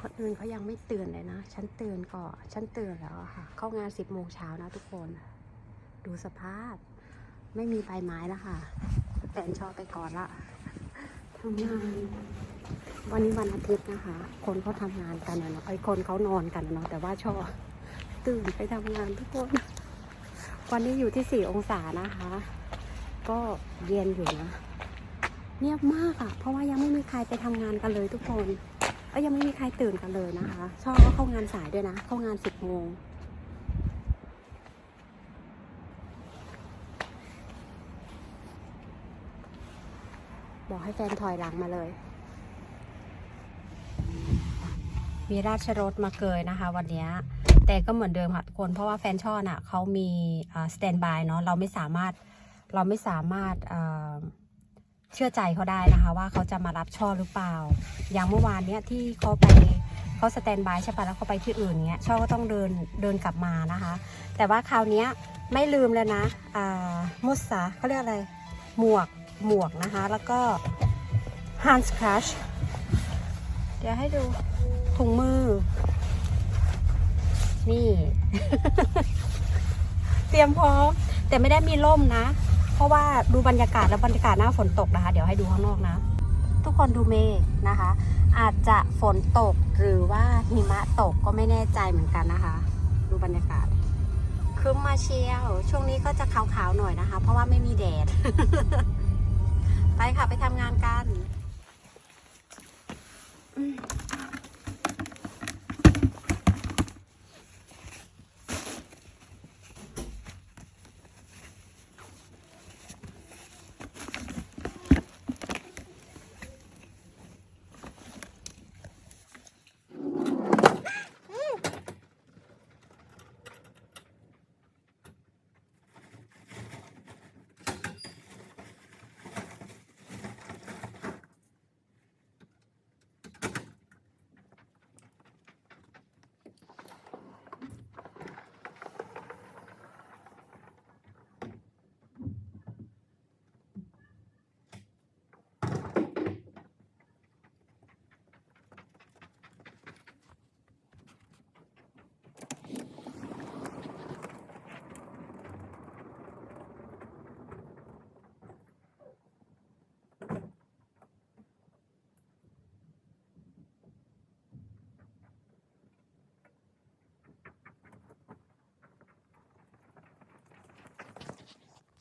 คนอื่นเขายังไม่ตื่นเลยนะ ฉันตื่นก่อนฉันตื่นแล้วค่ะ เข้างานสิบโมงเช้านะทุกคน ดูสภาพ ไม่มีใบไม้แล้วค่ะแฟนชอบไปก่อนละทำงานวันนี้วันอาทิตย์นะคะ คนเขาทำงานกันนะเนาะไอ้คนเขานอนกันนะเนาะแต่ว่าชอบตื่นไปทำงานทุกคนวันนี้อยู่ที่สี่องศานะคะ ก็เย็นอยู่นะ เงียบมากอะ่ะ เพราะว่ายังไม่มีใครไปทำงานกันเลยทุกคน ก็ยังไม่มีใครตื่นกันเลยนะคะชอบก็เข้างานสายด้วยนะ เข้างานสิบโมงบอกให้แฟนถอยหลังมาเลย มีราชรถมาเกยนะคะ วันนี้ แต่ก็เหมือนเดิมค่ะทุกคน เพราะว่าแฟนช่อน่ะเขามีสแตนบายเนาะ เราไม่สามารถ เราไม่สามารถ เชื่อใจเขาได้นะคะ ว่าเขาจะมารับช่อหรือเปล่า อย่างเมื่อวานเนี้ยที่เขาไปเขาสแตนบายใช่ปะแล้วเขาไปที่อื่นเงี้ยช่อก็ต้องเดินเดินกลับมานะคะ แต่ว่าคราวเนี้ยไม่ลืมเลยนะอ่ามุสาเขาเรียกอะไร หมวกหมวกนะคะ แล้วก็ hand crush เดี๋ยวให้ดูถุงมือ นี่ เตรียมพร้อม แต่ไม่ได้มีร่มนะ ราะว่าดูบรรยากาศแล้วบรรยากาศหน้าฝนตกนะคะ เดี๋ยวให้ดูข้างนอกนะ ทุกคนดูเมฆนะคะ อาจจะฝนตกหรือว่าหิมะตกก็ไม่แน่ใจเหมือนกันนะคะ ดูบรรยากาศคึ้มมาเชียว ช่วงนี้ก็จะขาวๆหน่อยนะคะ เพราะว่าไม่มีแดด ไปค่ะไปทำงานกัน